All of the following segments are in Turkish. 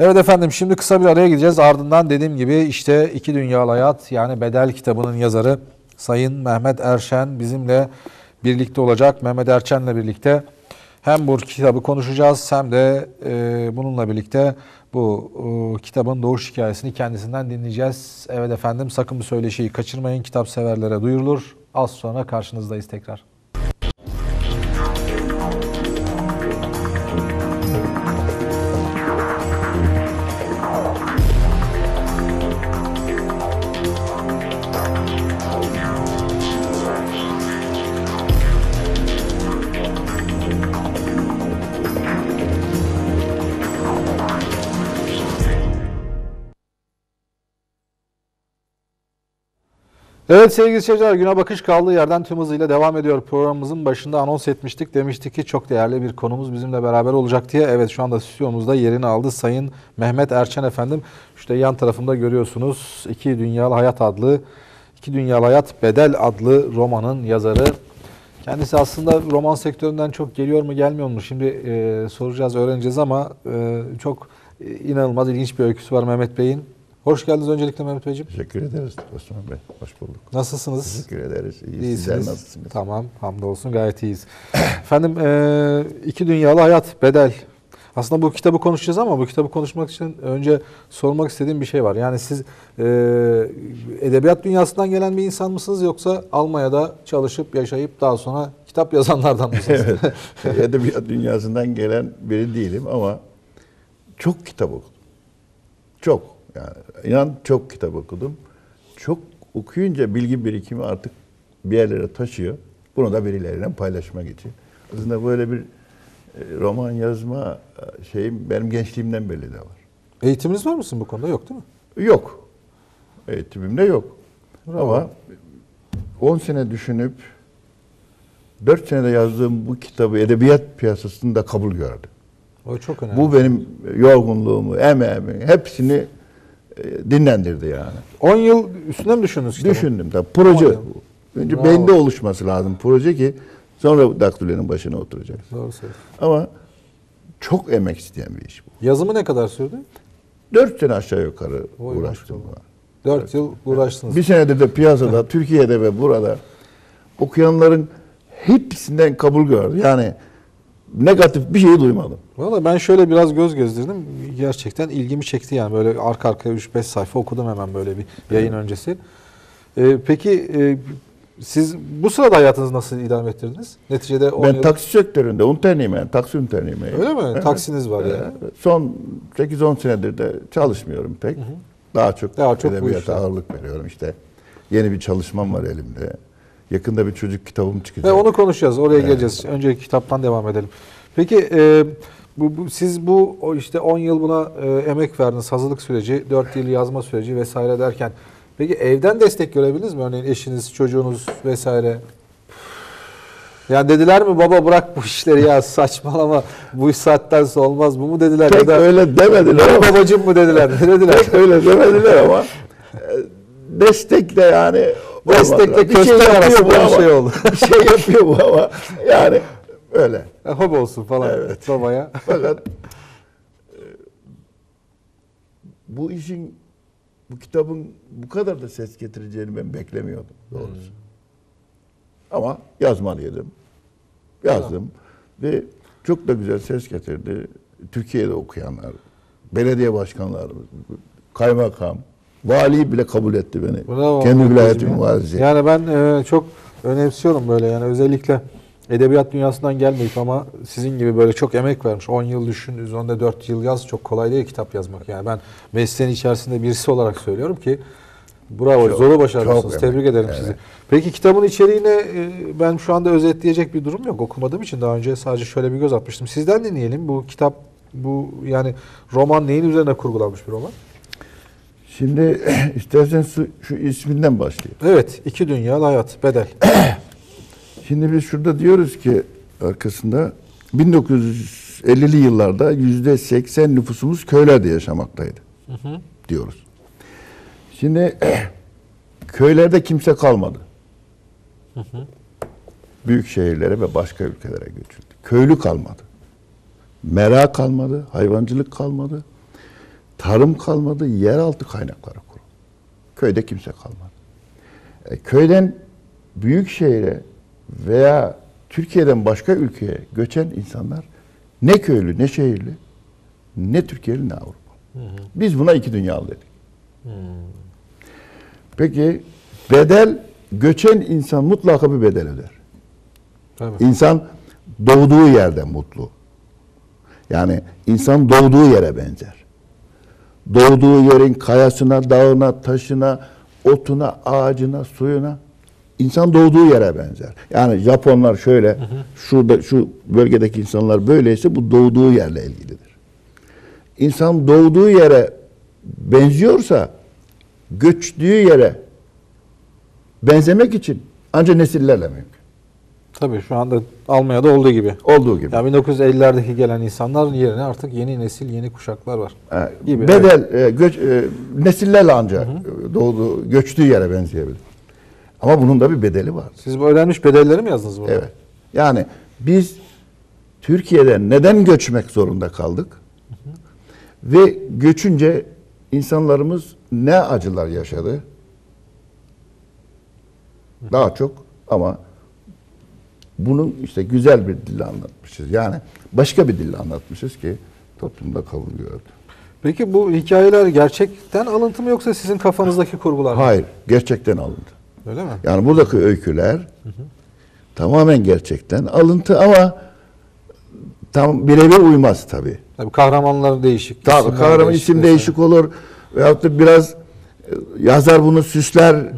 Evet efendim şimdi kısa bir araya gideceğiz. Ardından dediğim gibi işte İki Dünyalı Hayat yani Bedel kitabının yazarı Sayın Mehmet Erşen bizimle birlikte olacak. Mehmet Erşen'le birlikte hem bu kitabı konuşacağız hem de e, bununla birlikte bu e, kitabın doğuş hikayesini kendisinden dinleyeceğiz. Evet efendim sakın bu söyleşiyi kaçırmayın. Kitap severlere duyurulur. Az sonra karşınızdayız tekrar. Evet sevgili seyirciler güne bakış kaldığı yerden tüm hızıyla devam ediyor. Programımızın başında anons etmiştik. Demiştik ki çok değerli bir konumuz bizimle beraber olacak diye. Evet şu anda stüdyomuzda yerini aldı Sayın Mehmet Erçen efendim. İşte yan tarafımda görüyorsunuz İki Dünyalı Hayat adlı İki Dünyalı Hayat Bedel adlı romanın yazarı. Kendisi aslında roman sektöründen çok geliyor mu gelmiyor mu? Şimdi e, soracağız öğreneceğiz ama e, çok e, inanılmaz ilginç bir öyküsü var Mehmet Bey'in. Hoş geldiniz öncelikle Mehmet Beyciğim. Teşekkür ederiz Osman Bey. Hoş bulduk. Nasılsınız? Teşekkür ederiz. İyi. İyisiniz. Sizler nasılsınız? Tamam, hamdolsun gayet iyiyiz. Efendim, e, iki dünyalı hayat, bedel. Aslında bu kitabı konuşacağız ama bu kitabı konuşmak için önce sormak istediğim bir şey var. Yani siz e, edebiyat dünyasından gelen bir insan mısınız yoksa Almanya'da çalışıp yaşayıp daha sonra kitap yazanlardan mısınız? evet. Edebiyat dünyasından gelen biri değilim ama çok kitap okudum. Çok. Yani inan çok kitap okudum. Çok okuyunca bilgi birikimi artık bir yerlere taşıyor. Bunu da birileriyle paylaşmak için. Aslında böyle bir roman yazma e, şeyim benim gençliğimden beri de var. Eğitiminiz var mısın bu konuda? Yok değil mi? Yok. Eğitimimde yok. Bravo. Ama 10 sene düşünüp 4 senede yazdığım bu kitabı edebiyat piyasasında kabul gördü. O çok önemli. Bu benim yorgunluğumu, emeğimi hepsini e, dinlendirdi yani. 10 yıl üstüne mi düşündünüz kitabı? Düşündüm tabii. Proje. Önce beyinde oluşması lazım proje ki sonra daktiloların başına oturacak. Doğru söylüyorsun. Ama çok emek isteyen bir iş bu. Yazımı ne kadar sürdü? 4 sene aşağı yukarı Oy uğraştım. maşallah. 4 yıl uğraştınız. Bir senedir de piyasada, Türkiye'de ve burada okuyanların hepsinden kabul gördü. Yani negatif bir şey duymadım. Valla ben şöyle biraz göz gezdirdim. Gerçekten ilgimi çekti yani. Böyle arka arkaya 3-5 sayfa okudum hemen böyle bir yayın öncesi. Ee, peki e, siz bu sırada hayatınızı nasıl idame ettirdiniz? Neticede 10 Ben yıl... taksi sektöründe unterniyim yani, taksi unterniyim. Öyle mi? Taksiniz var yani. Evet. Son 8-10 senedir de çalışmıyorum pek. Daha çok, Daha çok edebiyata ağırlık veriyorum. İşte yeni bir çalışmam var elimde. Yakında bir çocuk kitabım Ve çıkacak. onu konuşacağız. Oraya geleceğiz. Önce kitaptan devam edelim. Peki e, bu, bu- siz bu işte 10 yıl buna e, emek verdiniz. Hazırlık süreci, 4 yıl yazma süreci vesaire derken peki evden destek görebildiniz mi? Örneğin eşiniz, çocuğunuz vesaire. Yani dediler mi baba bırak bu işleri ya saçmalama bu iş saatten sonra olmaz bu mu dediler Pek ya da öyle demediler ama. babacım mı dediler ne dediler? Pek öyle demediler ama e, destekle yani Destekle olmadı. köstek arasında bu bir ama- şey oldu. Bir şey yapıyor bu ama yani öyle. Hob olsun falan Evet. babaya. Fakat e, bu işin bu kitabın bu kadar da ses getireceğini ben beklemiyordum doğrusu. Ama yazmalıydım. Yazdım ve çok da güzel ses getirdi. Türkiye'de okuyanlar, belediye başkanları, kaymakam, vali bile kabul etti beni. Bravo. Kendi Beyciğim. valisi. Yani ben e, çok önemsiyorum böyle yani özellikle edebiyat dünyasından gelmeyip ama sizin gibi böyle çok emek vermiş. 10 yıl düşün, üzerinde 4 yıl yaz çok kolay değil kitap yazmak. Yani ben mesleğin içerisinde birisi olarak söylüyorum ki bravo Çok- zoru başarmışsınız. çok Tebrik emek, ederim evet. sizi. Peki kitabın içeriğine e, ben şu anda özetleyecek bir durum yok. Okumadığım için daha önce sadece şöyle bir göz atmıştım. Sizden dinleyelim. Bu kitap bu yani roman neyin üzerine kurgulanmış bir roman? Şimdi istersen şu, şu isminden başlayayım. Evet, iki dünyalı hayat, bedel. Şimdi biz şurada diyoruz ki arkasında 1950'li yıllarda yüzde 80 nüfusumuz köylerde yaşamaktaydı diyoruz. Şimdi köylerde kimse kalmadı. Büyük şehirlere ve başka ülkelere göçüldü. Köylü kalmadı. Mera kalmadı, hayvancılık kalmadı. Tarım kalmadı, yeraltı kaynakları kuruldu. Köyde kimse kalmadı. E, köyden büyük şehire veya Türkiye'den başka ülkeye göçen insanlar ne köylü, ne şehirli, ne Türkiye'li, ne Avrupa. Biz buna iki dünyalı dedik. Peki bedel, göçen insan mutlaka bir bedel öder. Tabii. İnsan doğduğu yerden mutlu. Yani insan doğduğu yere benzer. Doğduğu yerin kayasına, dağına, taşına, otuna, ağacına, suyuna insan doğduğu yere benzer. Yani Japonlar şöyle, şurada şu bölgedeki insanlar böyleyse bu doğduğu yerle ilgilidir. İnsan doğduğu yere benziyorsa göçtüğü yere benzemek için ancak nesillerle mümkün. Tabii şu anda Almanya'da olduğu gibi. Olduğu gibi. Ya 1950'lerdeki gelen insanların yerine artık yeni nesil, yeni kuşaklar var. Ha, Gibi, bedel e, göç e, nesillerle ancak e, doğduğu göçtüğü yere benzeyebilir. Ama bunun da bir bedeli var. Siz bu öğrenmiş bedelleri mi yazdınız burada? Evet. Yani biz Türkiye'den neden göçmek zorunda kaldık? Ve göçünce insanlarımız ne acılar yaşadı? Daha çok ama bunun işte güzel bir dille anlatmışız. Yani başka bir dille anlatmışız ki toplumda kabul gördü. Peki bu hikayeler gerçekten alıntı mı yoksa sizin kafanızdaki kurgular mı? Hayır, gerçekten alındı. Öyle mi? Yani buradaki öyküler tamamen gerçekten alıntı ama tam birebir uymaz tabii. Tabii kahramanlar değişik. Tabii kahraman isim vesaire. değişik olur veyahut da biraz e, yazar bunu süsler e,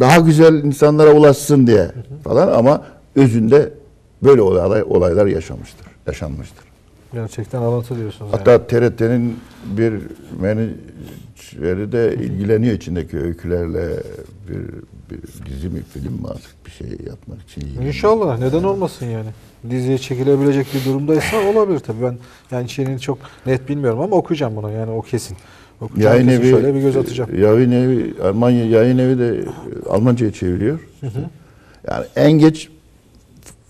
daha güzel insanlara ulaşsın diye falan ama özünde böyle olaylar, olaylar yaşamıştır, yaşanmıştır. Gerçekten alıntı diyorsunuz. yani. Hatta TRT'nin bir menajeri de ilgileniyor içindeki öykülerle bir, bir dizi mi film mi artık bir şey yapmak için ilgileniyor. İnşallah neden olmasın yani. Diziye çekilebilecek bir durumdaysa olabilir tabii. Ben yani içeriğini çok net bilmiyorum ama okuyacağım bunu yani o kesin. Okuyacağım Yayın kesin evi, şöyle bir göz atacağım. Yayın evi, Almanya yayın evi de Almanca'ya çeviriyor. Yani en geç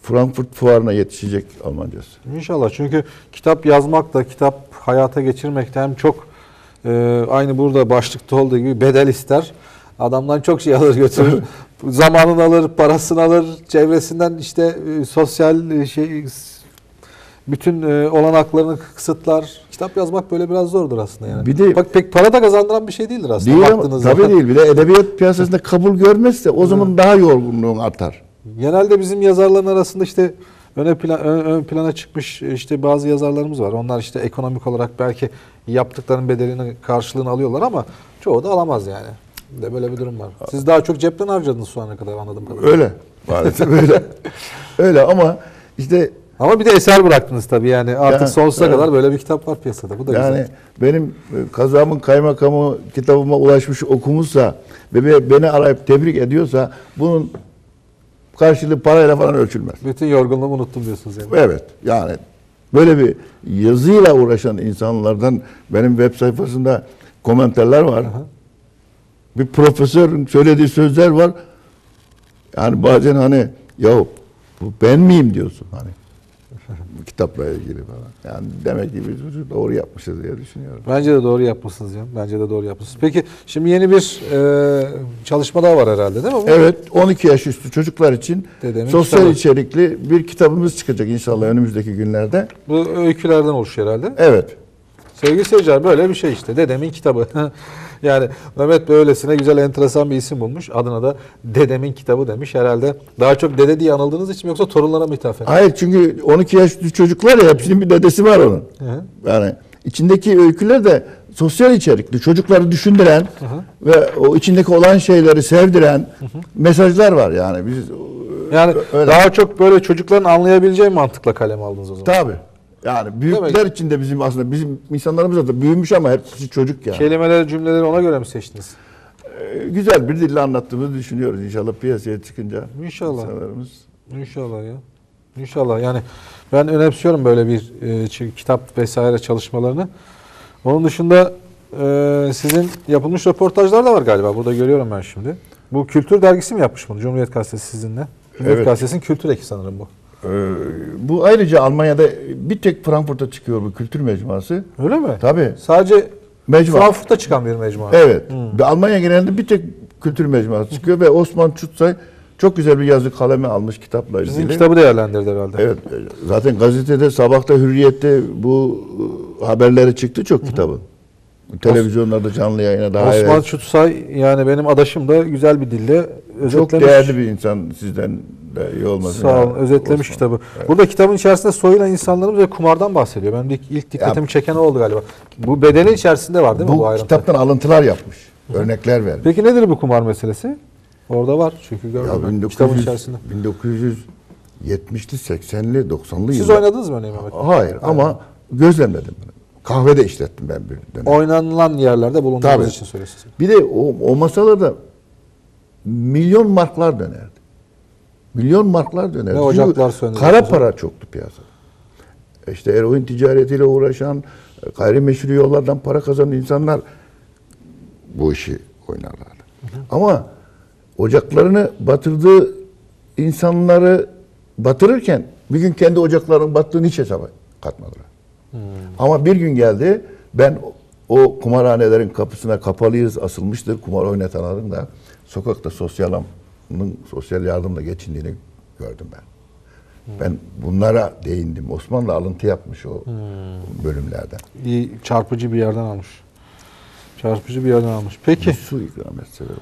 Frankfurt fuarına yetişecek Almancası. İnşallah çünkü kitap yazmak da kitap hayata geçirmek de hem çok e, aynı burada başlıkta olduğu gibi bedel ister. Adamdan çok şey alır götürür. Zamanını alır, parasını alır, çevresinden işte e, sosyal e, şey bütün e, olanaklarını kısıtlar. Kitap yazmak böyle biraz zordur aslında yani. Bir de- Bak pek para da kazandıran bir şey değildir aslında Değil ama, baktığınız tabii değil. Bir de edebiyat piyasasında kabul görmezse o zaman daha yorgunluğun artar. Genelde bizim yazarların arasında işte öne plan, ön, ön plana çıkmış işte bazı yazarlarımız var. Onlar işte ekonomik olarak belki yaptıklarının bedelini karşılığını alıyorlar ama çoğu da alamaz yani. De böyle bir durum var. Siz daha çok cepten harcadınız şu ana kadar anladığım kadarıyla. Öyle. Maalesef öyle. öyle ama işte Ama bir de eser bıraktınız tabii yani artık Yani, sonsuza evet. kadar böyle bir kitap var piyasada. Bu da yani güzel. benim e, kazamın kaymakamı kitabıma ulaşmış okumuşsa ve be- beni arayıp tebrik ediyorsa bunun karşılığı parayla falan ölçülmez. Bütün yorgunluğumu unuttum diyorsunuz yani. Evet yani böyle bir yazıyla uğraşan insanlardan benim web sayfasında komenterler var. Bir profesörün söylediği sözler var. Yani bazen hani ya bu ben miyim diyorsun hani. Bu kitapla ilgili falan. Yani demek ki biz doğru yapmışız diye düşünüyorum. Bence de doğru yapmışsınız ya. Bence de doğru yapmışsınız. Peki şimdi yeni bir e, çalışma daha var herhalde değil mi? Bu? Evet 12 yaş üstü çocuklar için Dedemin sosyal kitabı. içerikli bir kitabımız çıkacak inşallah önümüzdeki günlerde. Bu öykülerden oluşuyor herhalde. Evet. Sevgili seyirciler böyle bir şey işte. Dedemin kitabı. yani Mehmet Bey öylesine güzel enteresan bir isim bulmuş. Adına da Dedemin kitabı demiş. Herhalde daha çok dede diye anıldığınız için yoksa torunlara mı ithafen? Hayır çünkü 12 yaş çocuklar ya hepsinin bir dedesi var onun. Hı. Yani içindeki öyküler de sosyal içerikli, çocukları düşündüren ve o içindeki olan şeyleri sevdiren mesajlar var yani. Biz Yani öyle. daha çok böyle çocukların anlayabileceği mantıkla kalem aldınız o zaman. tabi yani büyükler Demek- için de bizim aslında bizim insanlarımız da büyümüş ama hepsi çocuk yani. Kelimeleri, cümleleri ona göre mi seçtiniz? Ee, Güzel bir dille anlattığımızı düşünüyoruz inşallah piyasaya çıkınca. İnşallah. insanlarımız. İnşallah ya. İnşallah yani ben önemsiyorum böyle bir e, kitap vesaire çalışmalarını. Onun dışında e, sizin yapılmış röportajlar da var galiba. Burada görüyorum ben şimdi. Bu Kültür Dergisi mi yapmış bunu? Cumhuriyet Gazetesi sizinle. Cumhuriyet Evet. Gazetesi'nin kültür eki sanırım bu. Ee, bu ayrıca Almanya'da bir tek Frankfurt'ta çıkıyor bu kültür mecmuası. Öyle mi? Tabii. Sadece Mecmua. Frankfurt'ta çıkan bir mecmua. Evet. Ve Almanya genelinde bir tek kültür mecmuası çıkıyor ve Osman Çutsay çok güzel bir yazı kalemi almış kitapla ilgili. Sizin kitabı değerlendirdi herhalde. Evet. Zaten gazetede sabahta Hürriyet'te bu e, haberleri çıktı çok kitabın. Televizyonlarda canlı yayına daha Osman evvel. Çutsay yani benim adaşım da güzel bir dille özetlemiş. Çok değerli bir insan sizden de iyi olmasın. Sağ olun. yani. Özetlemiş Osman. kitabı. Evet. Burada kitabın içerisinde soyulan insanlarımız ve kumardan bahsediyor. Benim ilk, ilk dikkatimi çeken o oldu galiba. Bu bedenin içerisinde var değil mi bu, Bu ayrıntı? kitaptan alıntılar yapmış. Örnekler vermiş. Peki nedir bu kumar meselesi? Orada var çünkü gördüm Ya ben. kitabın 1900, içerisinde. 1970'li, 80'li, 90'lı Siz yıllar. oynadınız mı Mehmet? Hayır ama gözlemledim. Kahvede işlettim ben bir dönem. Oynanılan yerlerde bulunduğunuz Tabii. için söylüyorsunuz. Bir de o, o masalarda milyon marklar dönerdi. Milyon marklar dönerdi. Ve ocaklar söndürüldü. Kara para çoktu piyasada. İşte eroin ticaretiyle uğraşan, gayrimeşru yollardan para kazanan insanlar bu işi oynarlardı. Ama ocaklarını batırdığı insanları batırırken bir gün kendi ocaklarının battığını hiç hesaba katmadılar. Ama bir gün geldi ben o kumarhanelerin kapısına kapalıyız asılmıştır kumar oynatanların da sokakta sosyal sosyal yardımla geçindiğini gördüm ben. Ben bunlara değindim. Osmanlı alıntı yapmış o bölümlerden. İyi çarpıcı bir yerden almış. Çarpıcı bir yerden almış. Peki. Su ikram etseler.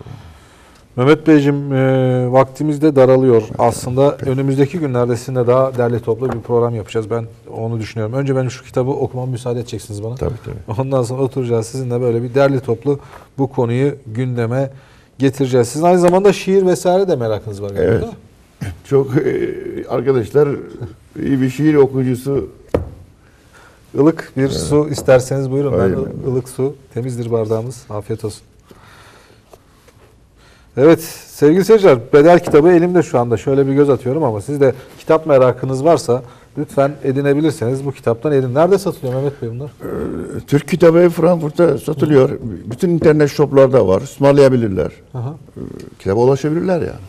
Mehmet Beyciğim e, vaktimiz de daralıyor. Aslında önümüzdeki günlerde sizinle daha derli toplu bir program yapacağız. Ben onu düşünüyorum. Önce benim şu kitabı okumama müsaade edeceksiniz bana. Tabii tabii. Ondan sonra oturacağız sizinle böyle bir derli toplu bu konuyu gündeme getireceğiz. Sizin aynı zamanda şiir vesaire de merakınız var Evet. değil mi? Çok e, arkadaşlar iyi bir şiir okuyucusu Ilık bir su isterseniz buyurun. Ben Aynen. ı- ılık su. Temizdir bardağımız. Afiyet olsun. Evet sevgili seyirciler Bedel kitabı elimde şu anda. Şöyle bir göz atıyorum ama siz de kitap merakınız varsa lütfen edinebilirseniz bu kitaptan edin. Nerede satılıyor Mehmet Bey bunlar? Türk kitabı Frankfurt'ta satılıyor. Bütün internet shoplarda var. Ismarlayabilirler. Aha. Kitaba ulaşabilirler yani.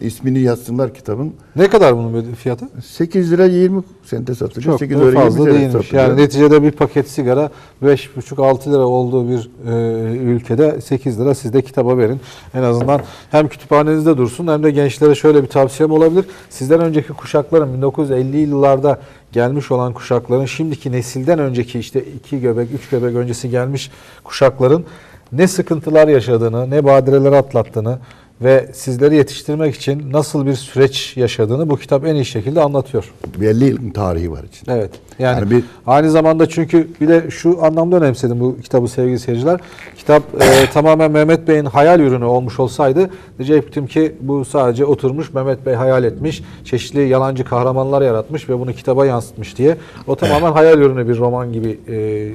İsmini yazsınlar kitabın. Ne kadar bunun fiyatı? 8 lira 20 sente satılıyor. Çok 8 da lira 20 fazla değilmiş. satılıyor. Yani neticede bir paket sigara 5,5-6 lira olduğu bir e, ülkede 8 lira siz de kitaba verin. En azından hem kütüphanenizde dursun hem de gençlere şöyle bir tavsiyem olabilir. Sizden önceki kuşakların 1950'li yıllarda gelmiş olan kuşakların şimdiki nesilden önceki işte 2 göbek 3 göbek öncesi gelmiş kuşakların ne sıkıntılar yaşadığını, ne badireler atlattığını ve sizleri yetiştirmek için nasıl bir süreç yaşadığını bu kitap en iyi şekilde anlatıyor. 50 yılın tarihi var içinde. Evet. Yani, Yani bir- aynı zamanda çünkü bir de şu anlamda önemsedim bu kitabı sevgili seyirciler. Kitap e, tamamen Mehmet Bey'in hayal ürünü olmuş olsaydı diyecektim ki bu sadece oturmuş Mehmet Bey hayal etmiş. Çeşitli yalancı kahramanlar yaratmış ve bunu kitaba yansıtmış diye. O tamamen hayal ürünü bir roman gibi e,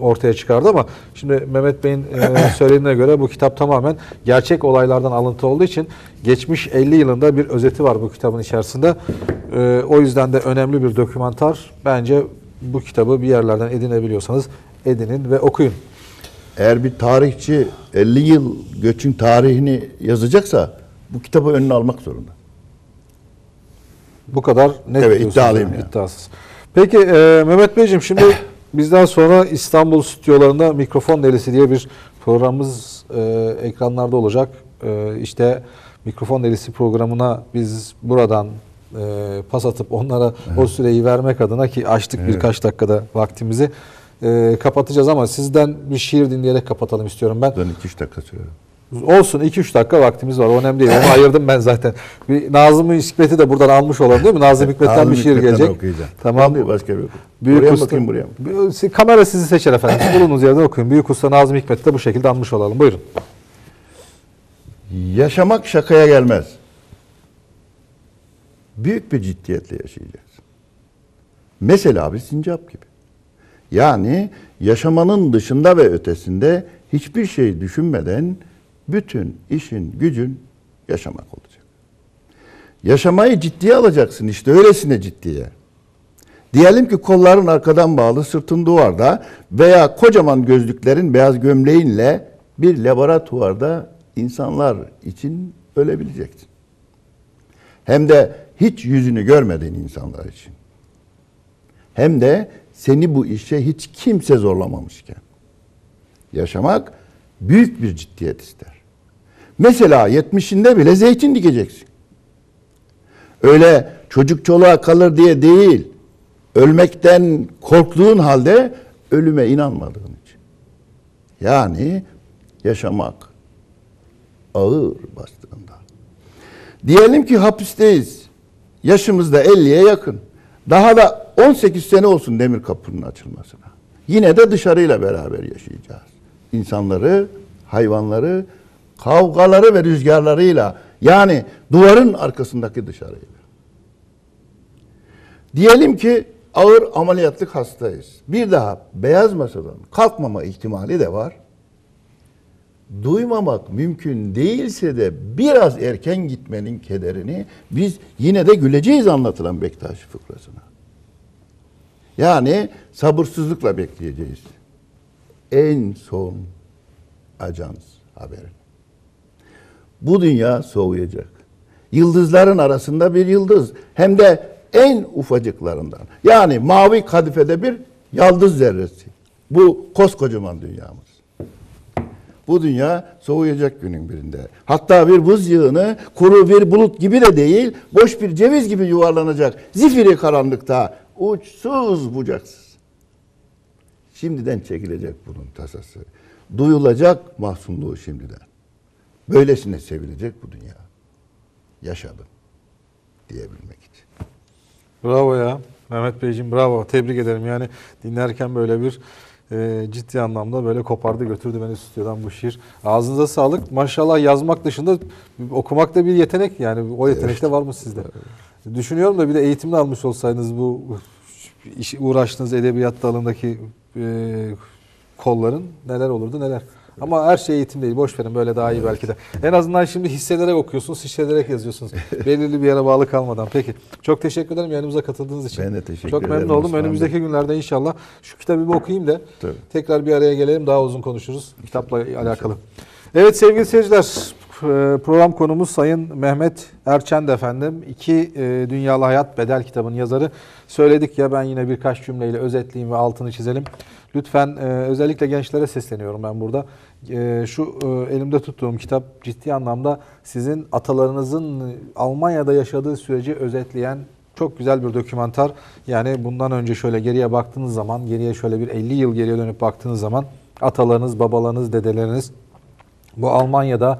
ortaya çıkardı ama şimdi Mehmet Bey'in e, söylediğine göre bu kitap tamamen gerçek olaylardan alıntı olduğu için geçmiş 50 yılında bir özeti var bu kitabın içerisinde. E, o yüzden de önemli bir dokümantar. Bence bu kitabı bir yerlerden edinebiliyorsanız edinin ve okuyun. Eğer bir tarihçi 50 yıl göçün tarihini yazacaksa bu kitabı önüne almak zorunda. Bu kadar net Evet, iddialıyım yani, ya. iddiasız. Peki e, Mehmet Beyciğim şimdi bizden sonra İstanbul stüdyolarında Mikrofon Delisi diye bir programımız e, ekranlarda olacak. E, işte Mikrofon Delisi programına biz buradan e, pas atıp onlara o süreyi vermek adına ki açtık birkaç dakikada vaktimizi e, kapatacağız ama sizden bir şiir dinleyerek kapatalım istiyorum ben. Ben 2-3 dakika sürerim. Olsun 2-3 dakika vaktimiz var. O önemli değil. Onu ayırdım ben zaten. Bir Nazım Hikmet'i de buradan almış olalım değil mi? Nazım Hikmet'ten bir şiir gelecek. okuyacağım. Tamam. Vallahi başka bir. Büyük buraya usta- bakayım buraya mı? Kamera sizi seçer efendim. Bulunduğunuz yerden okuyun. Büyük usta Nazım Hikmet'i de bu şekilde almış olalım. Buyurun. Yaşamak şakaya gelmez. Büyük bir ciddiyetle yaşayacağız. Mesela bir sincap gibi. Yani yaşamanın dışında ve ötesinde hiçbir şey düşünmeden bütün işin gücün yaşamak olacak. Yaşamayı ciddiye alacaksın işte öylesine ciddiye. Diyelim ki kolların arkadan bağlı, sırtın duvarda veya kocaman gözlüklerin beyaz gömleğinle bir laboratuvarda insanlar için ölebileceksin. Hem de hiç yüzünü görmediğin insanlar için. Hem de seni bu işe hiç kimse zorlamamışken. yaşamak büyük bir ciddiyet ister. Mesela 70'inde bile zeytin dikeceksin. Öyle çocuk çoluğa kalır diye değil. Ölmekten korktuğun halde ölüme inanmadığın için. Yani yaşamak ağır bastığında. Diyelim ki hapisteyiz. Yaşımız da 50'ye yakın. Daha da 18 sene olsun demir kapının açılmasına. Yine de dışarıyla beraber yaşayacağız. İnsanları, hayvanları, kavgaları ve rüzgarlarıyla yani duvarın arkasındaki dışarıyla. Diyelim ki ağır ameliyatlık hastayız. Bir daha beyaz masadan kalkmama ihtimali de var. Duymamak mümkün değilse de biraz erken gitmenin kederini biz yine de güleceğiz anlatılan Bektaş fıkrasına. Yani sabırsızlıkla bekleyeceğiz. En son ajans haberini. Bu dünya soğuyacak. Yıldızların arasında bir yıldız. Hem de en ufacıklarından. Yani mavi kadifede bir yıldız zerresi. Bu koskocaman dünyamız. Bu dünya soğuyacak günün birinde. Hatta bir buz yığını kuru bir bulut gibi de değil, boş bir ceviz gibi yuvarlanacak. Zifiri karanlıkta, uçsuz bucaksız. Şimdiden çekilecek bunun tasası. Duyulacak mahzunluğu şimdiden. Böylesine sevilecek bu dünya. Yaşadım diyebilmek için. Bravo ya. Mehmet Beyciğim bravo. Tebrik ederim. Yani dinlerken böyle bir e, ciddi anlamda böyle kopardı götürdü beni stüdyodan bu şiir. Ağzınıza sağlık. Maşallah yazmak dışında okumak da bir yetenek yani. O yetenek de var mı sizde? Düşünüyorum da bir de eğitimini almış olsaydınız bu iş, uğraştığınız edebiyat dalındaki e, kolların neler olurdu neler. Ama her şey eğitim değil. Boş verin böyle daha iyi belki de. En azından şimdi hissederek okuyorsunuz, hissederek yazıyorsunuz. Belirli bir yere bağlı kalmadan. Peki. Çok teşekkür ederim yayınımıza katıldığınız için. Ben de teşekkür Çok ederim memnun oldum. Önümüzdeki günlerde inşallah şu kitabı bir okuyayım da Tabii. tekrar bir araya gelelim. Daha uzun konuşuruz kitapla alakalı. Evet sevgili seyirciler program konumuz Sayın Mehmet Erçend efendim. İki e, Dünyalı Hayat Bedel kitabının yazarı. Söyledik ya ben yine birkaç cümleyle özetleyeyim ve altını çizelim. Lütfen e, özellikle gençlere sesleniyorum ben burada. E, şu elimde tuttuğum kitap ciddi anlamda sizin atalarınızın Almanya'da yaşadığı süreci özetleyen çok güzel bir dokümantar. Yani bundan önce şöyle geriye baktığınız zaman, geriye şöyle bir 50 yıl geriye dönüp baktığınız zaman atalarınız, babalarınız, dedeleriniz bu Almanya'da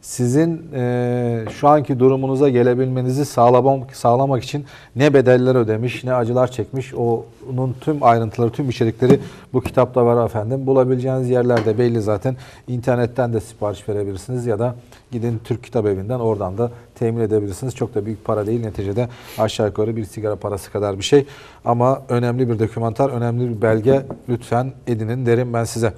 sizin e, şu anki durumunuza gelebilmenizi sağlamak, sağlamak için ne bedeller ödemiş, ne acılar çekmiş. Onun tüm ayrıntıları, tüm içerikleri bu kitapta var efendim. Bulabileceğiniz yerlerde belli zaten. İnternetten de sipariş verebilirsiniz ya da gidin Türk Kitap Evi'nden oradan da temin edebilirsiniz. Çok da büyük para değil neticede aşağı yukarı bir sigara parası kadar bir şey. Ama önemli bir dokümantar, önemli bir belge lütfen edinin derim ben size.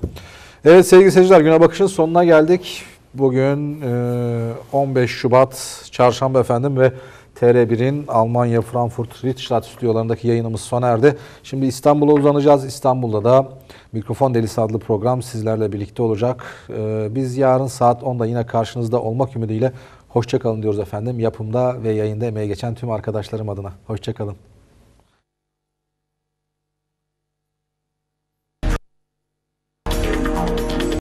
Evet sevgili seyirciler Güne Bakış'ın sonuna geldik. Bugün e, 15 Şubat Çarşamba efendim ve TR1'in Almanya Frankfurt Rittstadt stüdyolarındaki yayınımız sona erdi. Şimdi İstanbul'a uzanacağız. İstanbul'da da Mikrofon Delisi adlı program sizlerle birlikte olacak. E, biz yarın saat 10'da yine karşınızda olmak ümidiyle hoşçakalın diyoruz efendim. Yapımda ve yayında emeği geçen tüm arkadaşlarım adına. Hoşçakalın.